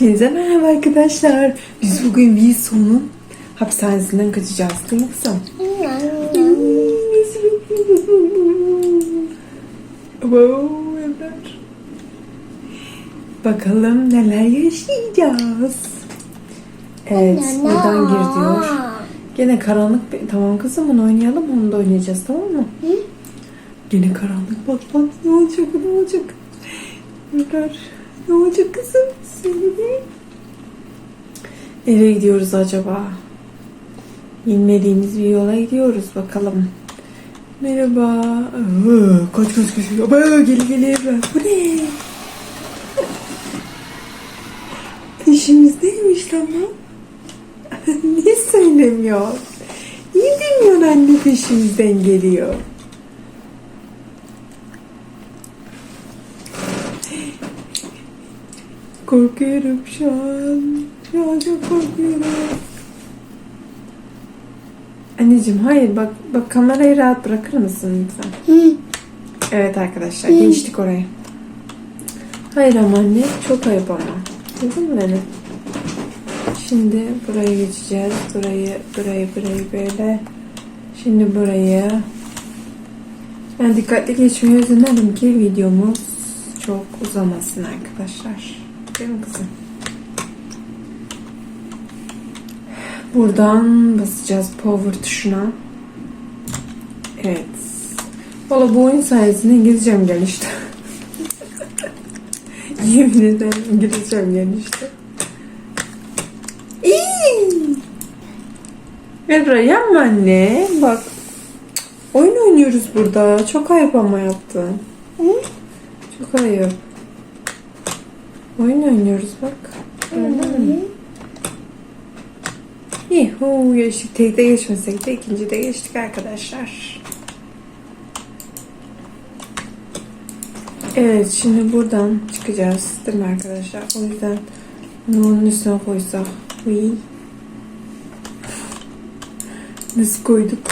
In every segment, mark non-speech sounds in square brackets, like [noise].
Hepinize merhaba arkadaşlar. Biz bugün Wilson'un hapishanesinden kaçacağız değil mi kızım? Wow, Emre. Bakalım neler yaşayacağız. Evet, buradan gir diyor. Gene karanlık. bir- Tamam kızım bunu oynayalım. Onu da oynayacağız tamam mı? Gene karanlık. Bak bak ne olacak ne olacak. Emre, ne olacak kızım? Seni Nereye gidiyoruz acaba? Bilmediğimiz bir yola gidiyoruz bakalım. Merhaba. Aa, kaç kaç kaç. Aa, gel gel. Bu ne? Peşimizdeymiş ama. [laughs] Niye söylemiyor? Niye demiyorsun anne peşimizden geliyor? Korkuyorum şu an. Şu an çok korkuyorum. Anneciğim hayır bak bak kamerayı rahat bırakır mısın lütfen? Evet arkadaşlar geçtik oraya. Hayır ama anne çok ayıp ama. Duydun mu beni? Şimdi buraya geçeceğiz. Burayı, burayı, burayı böyle. Şimdi burayı. Ben dikkatli geçmeyi özenerim ki videomuz çok uzamasın arkadaşlar. Değil mi kızım? Buradan basacağız power tuşuna. Evet. Valla bu oyun sayesinde İngilizcem gelişti. [laughs] Yemin ederim İngilizcem gelişti. Yapma anne. Bak. Oyun oynuyoruz burada. Çok ayıp ama yaptın. Çok ayıp. Oyun oynuyoruz bak. Gördün mü? Yuhu geçtik. Tekte geçmesek de ikinci de geçtik arkadaşlar. Evet şimdi buradan çıkacağız değil mi arkadaşlar? O yüzden bunu onun üstüne koysak. Uy. Nasıl koyduk?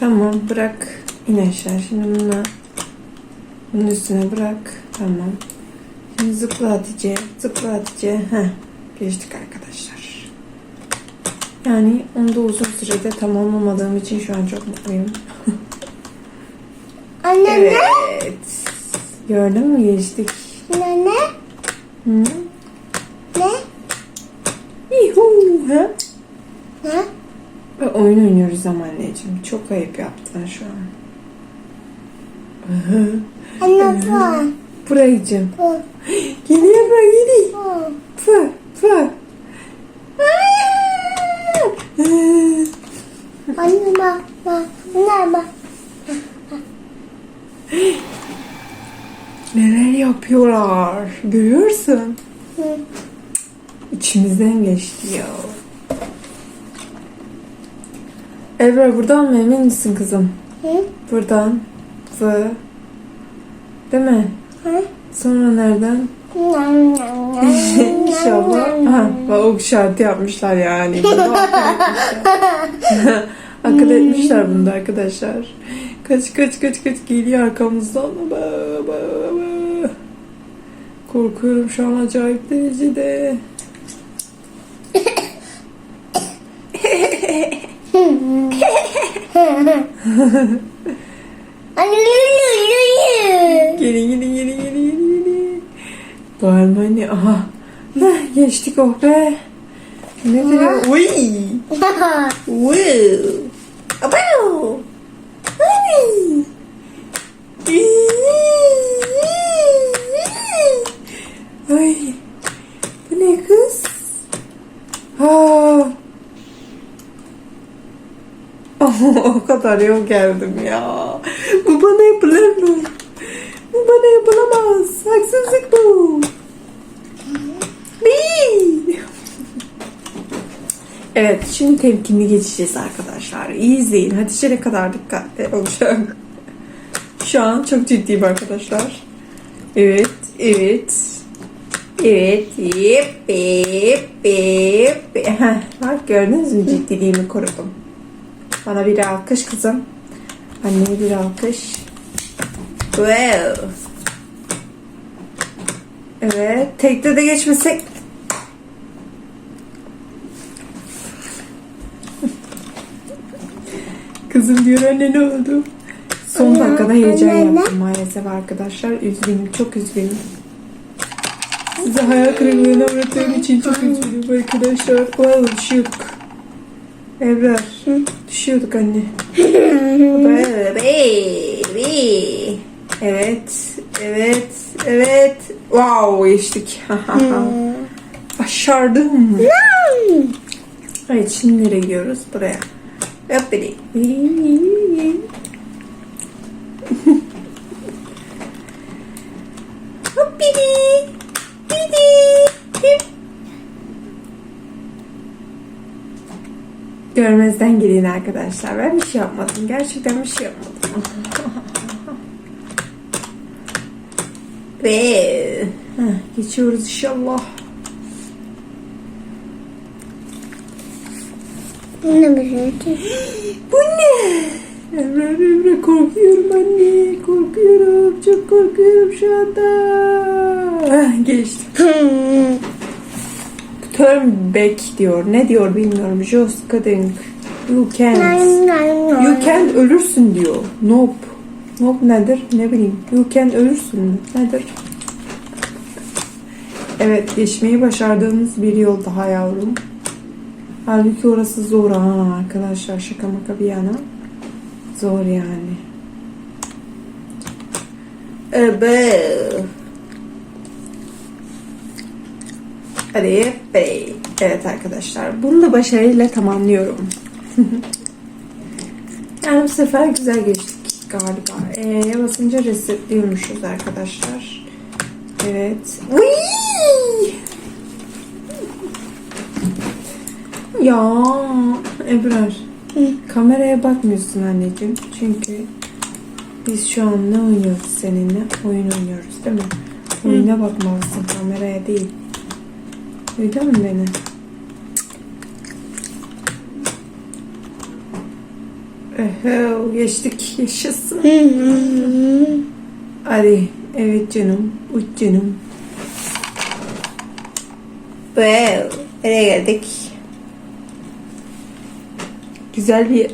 Tamam bırak. İn aşağı. Şimdi bunu bunun üstüne bırak. Tamam. Şimdi zıpla Hatice. Zıpla Hatice. Heh. Geçtik arkadaşlar. Yani onu da uzun sürede tamamlamadığım için şu an çok mutluyum. [laughs] Anne Evet. Gördün mü geçtik. ne? Ne? Hı? Ne? Yuhu. Ha? Ne? Ve oyun oynuyoruz ama anneciğim. Çok ayıp yaptın şu an. Anne bu. Buraya gideceğim. Bu. Geliyor geliyor. Bu. Fı fı. Anne bak bak. Anne bak. Neler yapıyorlar. Görüyorsun. Hı. İçimizden geçti ya. Ebra buradan mı emin misin kızım? Hı? Buradan. Fı. Değil mi? Hı? Sonra nereden? [laughs] İnşallah. Ha, o şartı yapmışlar yani. Bunu [laughs] akıl etmişler. bunda arkadaşlar. Kaç kaç kaç kaç geliyor arkamızdan. Korkuyorum şu an acayip derecede. [laughs] Anne gelin gelin. Anne. Aha. Heh, geçtik oh be. Nedir ya? Uy. [laughs] Wow. Abav. Ay. Ay. Bu ne kız? Ha. [laughs] o kadar yol geldim ya. Bu bana yapılır mı? Bu bana yapılamaz. Haksızlık bu. Değil. Evet, şimdi temkinli geçeceğiz arkadaşlar. İyi izleyin. Hatice ne kadar dikkatli olacak. Şu an çok ciddiyim arkadaşlar. Evet, evet. Evet, yep, yep, yep. Bak gördünüz mü ciddiliğimi korudum. Bana bir alkış kızım. Anneye bir alkış. Wow. Evet. Tekte de geçmesek. Kızım diyor anne ne oldu? Son Anne, dakikada heyecan anne, anne. yaptım maalesef arkadaşlar. Üzgünüm, çok üzgünüm. Size hayal kırıklığına uğrattığım için çok üzgünüm arkadaşlar. Wow, düşüyorduk. Ebrar, düşüyorduk anne. [laughs] Baby. Evet, evet, evet. Wow, geçtik. Başardım. Evet, şimdi nereye gidiyoruz? Buraya. Hoppidi. Hoppidi. Didi. Hip. Görmezden gelin arkadaşlar. Ben bir şey yapmadım. Gerçekten bir şey yapmadım. Ve geçiyoruz inşallah. Bir şey? [gasps] Bu ne? Emre Emre korkuyorum anne. Korkuyorum. Çok korkuyorum şu anda. Heh, Geçtim. Turn back diyor. Ne diyor bilmiyorum. Just kidding. You can't. You can ölürsün diyor. Nope. Nope nedir? Ne bileyim. You can ölürsün. Nedir? Evet geçmeyi başardığımız bir yol daha yavrum. Halbuki orası zor ha arkadaşlar şaka maka bir yana. Zor yani. Evet. Hadi bey. Evet arkadaşlar. Bunu da başarıyla tamamlıyorum. [laughs] yani bu sefer güzel geçtik galiba. E'ye basınca resetliyormuşuz arkadaşlar. Evet. Uy! Ya Ebrar. Kameraya bakmıyorsun anneciğim. Çünkü biz şu an ne oynuyoruz seninle? Oyun oynuyoruz değil mi? Oyuna bakmalısın kameraya değil. Duydun mu beni? Ehe, geçtik. Yaşasın. Hadi. Evet canım. Uç canım. Well, nereye geldik? Güzel bir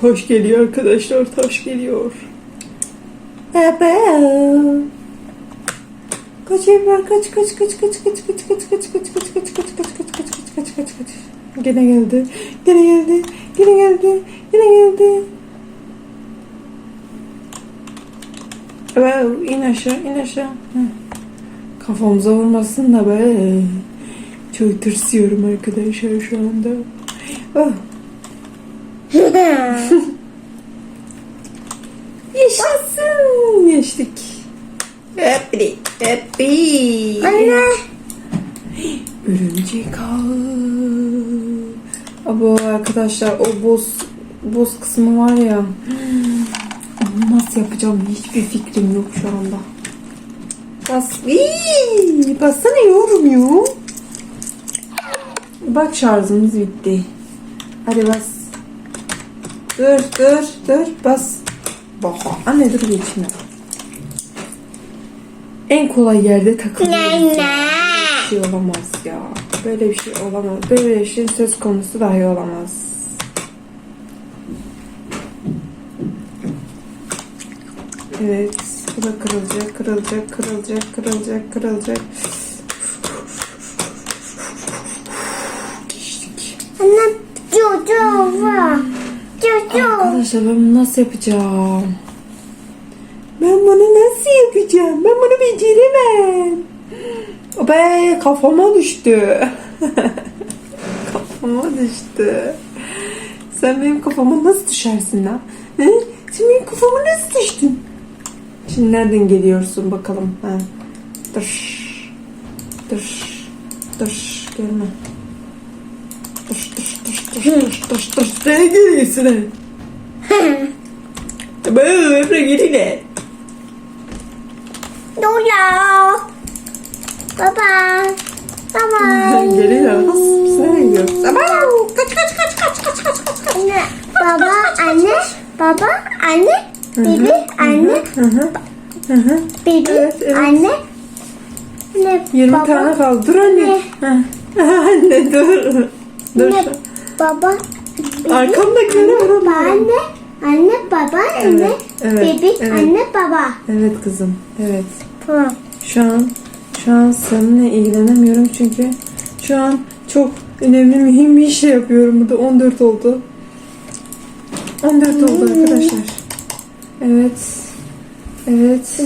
taş geliyor arkadaşlar. Taş geliyor. Well. Kaç Ebrar kaç kaç kaç kaç kaç kaç kaç kaç kaç kaç kaç kaç kaç kaç kaç kaç kaç kaç kaç Gene geldi. Gene geldi. Gene geldi. Gene geldi. Wow, in aşağı in aşağı. Kafamıza vurmasın da be. Çok tırsıyorum arkadaşlar şu anda. Oh. [laughs] Yaşasın. Geçtik. Happy. Happy. Anne. Örümcek ağı. Abo arkadaşlar o boz boz kısmı var ya. Onu nasıl yapacağım hiçbir fikrim yok şu anda. Bas. Iiii, bassana yormuyor. Bak şarjımız bitti. Hadi bas. Dur dur dur bas. Bak anne dur geçme. En kolay yerde takılıyoruz. ya. Bir şey olamaz ya. Böyle bir şey olamaz. Böyle bir şey söz konusu dahi olamaz. Evet. Bu da kırılacak, kırılacak, kırılacak, kırılacak, kırılacak. Geçtik. Anne. Çocuğu var. Çocuğu. Arkadaşlar ben bunu nasıl yapacağım? Ben bunu nasıl yapacağım? Ben bunu beceremem. Be kafama düştü. [laughs] kafama düştü. Sen benim kafama nasıl düşersin lan? Hı? Sen benim kafama nasıl düştün? Şimdi nereden geliyorsun bakalım? Ha. Dur. Dur. Dur. Gelme. Dur dur dur dur dur dur dur. Nereye geliyorsun [laughs] Bıı Emre geri ne? Dur ya. Baba. Baba. [laughs] Geri ne? Sen gidiyorsun. Baba. Kaç kaç kaç kaç kaç kaç Anne. Baba anne. Baba anne. Bebe anne. Anne. Ne, 20 baba. tane kaldı. Dur anne. anne [laughs] dur. Dur. Ne, baba. Arkamdakilere vurma. Anne. Anne baba anne. Evet, evet, Bebek evet. anne baba. Evet kızım. Evet. Tamam. Şu an şu an seninle ilgilenemiyorum çünkü şu an çok önemli mühim bir iş yapıyorum. Burada 14 oldu. 14 oldu arkadaşlar. Evet. Evet.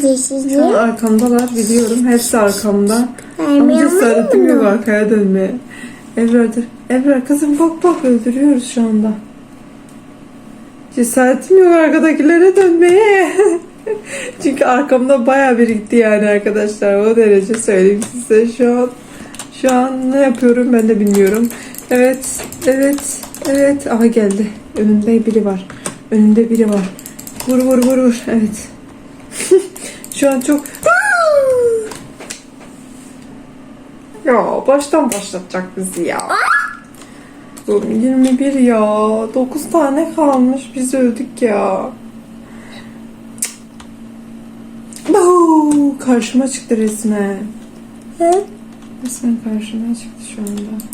Şu an arkamdalar biliyorum. Hepsi arkamda. Vermiyor cesaretim yok mu? arkaya dönmeye. Ebrar'dır. Ebrar kızım bak bak öldürüyoruz şu anda. Cesaretim yok arkadakilere dönmeye. [laughs] Çünkü arkamda bayağı birikti yani arkadaşlar. O derece söyleyeyim size şu an. Şu an ne yapıyorum ben de bilmiyorum. Evet, evet, evet. Aha geldi. Önünde biri var. Önünde biri var. Vur vur vur vur. Evet. [laughs] şu an çok... Ya baştan başlatacak bizi ya. Oğlum 21 ya. 9 tane kalmış. Biz öldük ya. Buu, karşıma çıktı resmen. Hı? Resmen karşıma çıktı şu anda.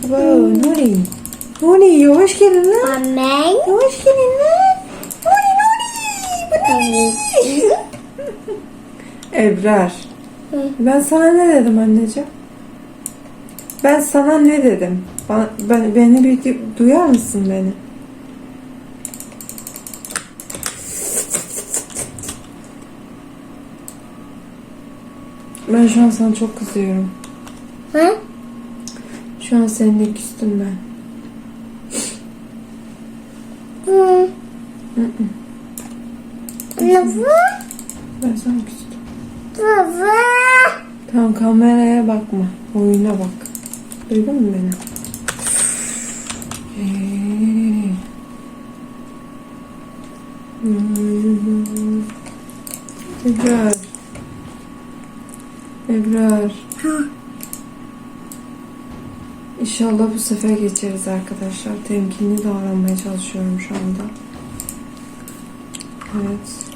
Wow, Nuri. Nuri yavaş gelin lan. Amen. Yavaş gelin lan. Nuri Nuri. Bu ne? Ebrar. Hı. Ben sana ne dedim anneciğim? Ben sana ne dedim? Bana, ben, beni bir du- duyar mısın beni? Ben şu an sana çok kızıyorum. Hı? Şu an seninle küstüm ben. Hı. Hı. Ben sana küstüm. Baba. Tamam kameraya bakma. Oyuna bak. Duydun mu beni? Hmm. Ebrar. Ebrar. İnşallah bu sefer geçeriz arkadaşlar. Temkinli davranmaya çalışıyorum şu anda. Evet.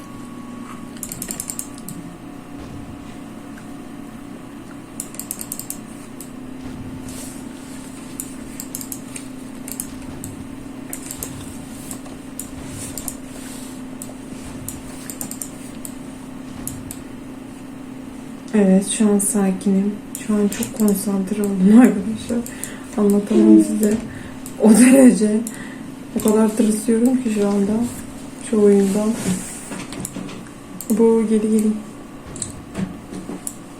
Evet şu an sakinim. Şu an çok konsantre oldum [laughs] arkadaşlar. Anlatamam size. O derece. O kadar tırsıyorum ki şu anda. Şu oyundan. Bu geri gelin.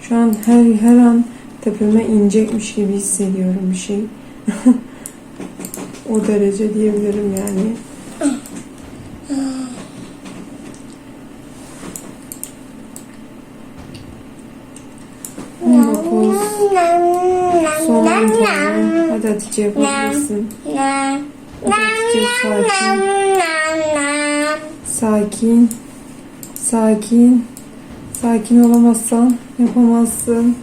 Şu an her her an tepeme inecekmiş gibi hissediyorum bir şey. [laughs] o derece diyebilirim yani. Tane. Hadi Hatice yapabilirsin. Nam. Hadi Hatice sakin. Sakin. Sakin. Sakin olamazsan yapamazsın.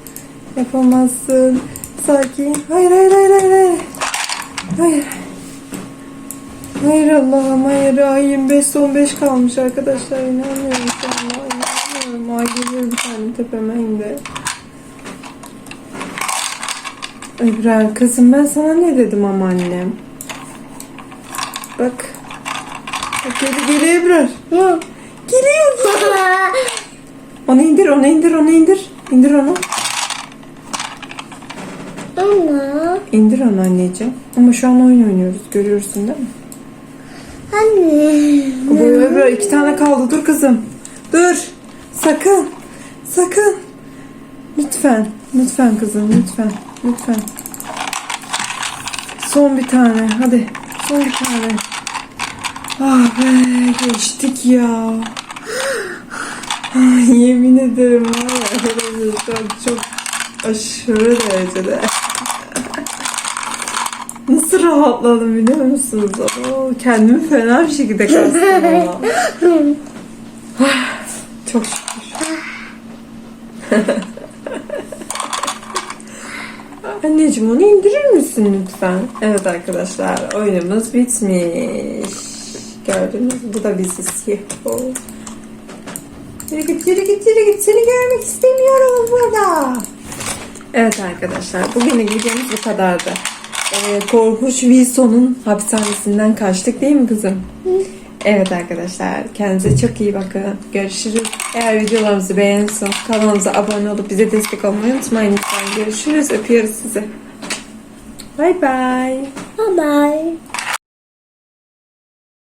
Yapamazsın. Sakin. Hayır hayır hayır hayır. Hayır. Hayır. Hayır Allah'ım hayır. Ay 25 son 5 kalmış arkadaşlar. İnanmıyorum şu anda. İnanmıyorum. Ay geliyor bir tane tepeme indi. Ebrar kızım ben sana ne dedim ama annem. Bak. Bak geri geri. Hı. Geliyor. [laughs] Onu indir, onu indir, onu indir. İndir onu. Anne. İndir onu anneciğim. Ama şu an oyun oynuyoruz. Görüyorsun değil mi? Anne. Bu öbür iki tane kaldı. Dur kızım. Dur. Sakın. Sakın. Lütfen. Lütfen kızım. Lütfen. Lütfen. Son bir tane. Hadi. Son bir tane. Ah be. Geçtik ya. [gasps] Ah, Yemin ederim var ya. an çok aşırı derecede. [laughs] Nasıl rahatladım biliyor musunuz? Oo, kendimi fena bir şekilde kastım ama. [laughs] Ah, Çok şükür. [laughs] Anneciğim onu indirir misin lütfen? Evet arkadaşlar oyunumuz bitmiş. Gördünüz mü? Bu da biziz. Yuhu. Yürü git yürü git yürü git. Seni görmek istemiyorum burada. Evet arkadaşlar bugünlük videomuz bu kadardı. Ee, Korkunç Wilson'un hapishanesinden kaçtık değil mi kızım? Evet arkadaşlar kendinize çok iyi bakın. Görüşürüz. Eğer videolarımızı beğenirseniz kanalımıza abone olup bize destek olmayı unutmayın lütfen. Görüşürüz. Öpüyoruz sizi. Bay bay. Bye bye.